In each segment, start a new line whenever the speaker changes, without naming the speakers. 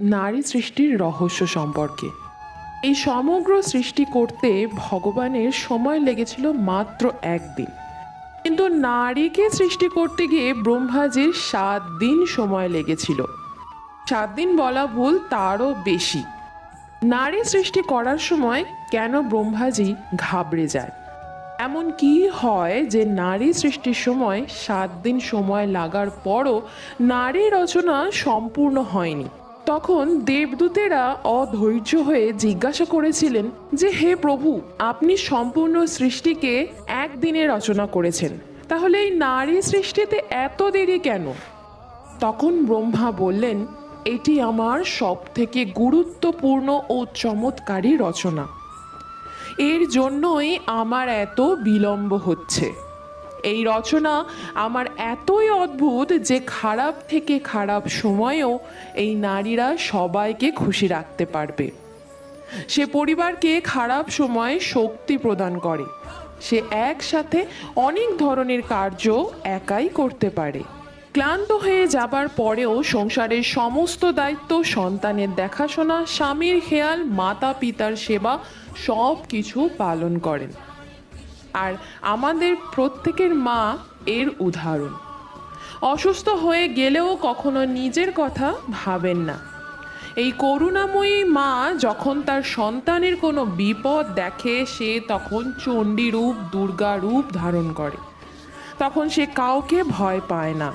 নারী সৃষ্টির রহস্য সম্পর্কে। এই সমগ্র সৃষ্টি করতে ভগবানের সময় লেগেছিল মাত্র একদিন। কিন্তু নারীকে সৃষ্টি করতে গিয়ে ব্রহ্মাজির সাত দিন সময় লেগেছিল। সাত দিন বলা ভুল, তারও বেশি। নারী সৃষ্টি করার সময় কেন ব্রহ্মাজি ঘাবড়ে যায়? এমন কি হয় যে নারী সৃষ্টির সময় সাত দিন সময় লাগার পরও নারী রচনা সম্পূর্ণ হয়নি? তখন দেবদূতেরা অধৈর্য হয়ে জিজ্ঞাসা করেছিলেন যে, হে প্রভু, আপনি সম্পূর্ণ সৃষ্টিকে একদিনে রচনা করেছেন। তাহলে এই নারী সৃষ্টিতে এত দেরি কেন? তখন ব্রহ্মা বললেন, এটি আমার সব থেকে গুরুত্বপূর্ণ ও চমৎকারী রচনা। এর জন্যই আমার এত বিলম্ব হচ্ছে। এই রচনা আমার এতই অদ্ভুত যে খারাপ থেকে খারাপ সময়েও এই নারীরা সবাইকে খুশি রাখতে পারবে। সে পরিবারকে খারাপ সময়ে শক্তি প্রদান করে। সে একসাথে অনেক ধরনের কার্য একাই করতে পারে। ক্লান্ত হয়ে যাবার পরেও সংসারের সমস্ত দায়িত্ব সন্তানের দেখাশোনা, স্বামীর খেয়াল মাতা পিতার সেবা সব কিছু পালন করেন। আর আমাদের প্রত্যেকের মা এর উদাহরণ। অসুস্থ হয়ে গেলেও কখনো নিজের কথা ভাবেন না। এই করুণাময়ী মা যখন তার সন্তানের কোনো বিপদ দেখে, সে তখন চণ্ডী রূপ দুর্গা রূপ ধারণ করে। তখন সে কাউকে ভয় পায় না।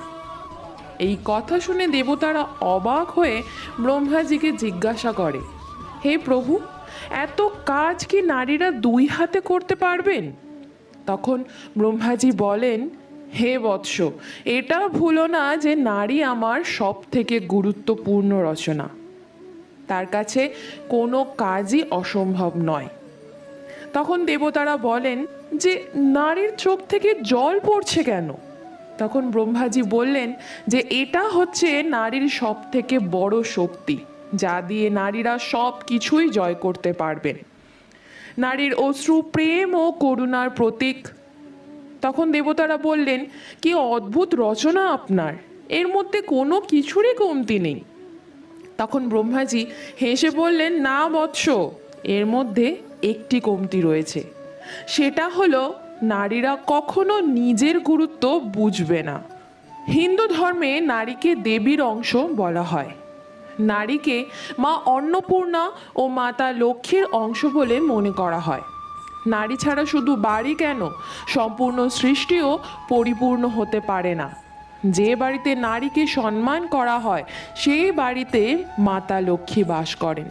এই কথা শুনে দেবতারা অবাক হয়ে ব্রহ্মাজিকে জিজ্ঞাসা করে, হে প্রভু, এত কাজ কি নারীরা দুই হাতে করতে পারবেন? তখন ব্রহ্মাজি বলেন, হে বৎস, এটা ভুলো না যে নারী আমার সব থেকে গুরুত্বপূর্ণ রচনা। তার কাছে কোনো কাজই অসম্ভব নয়। তখন দেবতারা বলেন, যে নারীর চোখ থেকে জল পড়ছে কেন? তখন ব্রহ্মাজি বললেন, যে এটা হচ্ছে নারীর সব থেকে বড় শক্তি, যা দিয়ে নারীরা সব কিছুই জয় করতে পারবেন। নারীর অশ্রু, প্রেম ও করুণার প্রতীক। তখন দেবতারা বললেন, কি অদ্ভুত রচনা আপনার। এর মধ্যে কোনো কিছুরই কমতি নেই। তখন ব্রহ্মাজি হেসে বললেন, না বৎস, এর মধ্যে একটি কমতি রয়েছে। সেটা হলো, নারীরা কখনো নিজের গুরুত্ব বুঝবে না। হিন্দু ধর্মে নারীকে দেবীর অংশ বলা হয়। নারীকে মা অন্নপূর্ণা ও মাতা লক্ষ্মীর অংশ বলে মনে করা হয়। নারী ছাড়া শুধু বাড়ি কেন? সম্পূর্ণ সৃষ্টিও পরিপূর্ণ হতে পারে না। যে বাড়িতে নারীকে সম্মান করা হয়, সেই বাড়িতে মাতা লক্ষ্মী বাস করেন।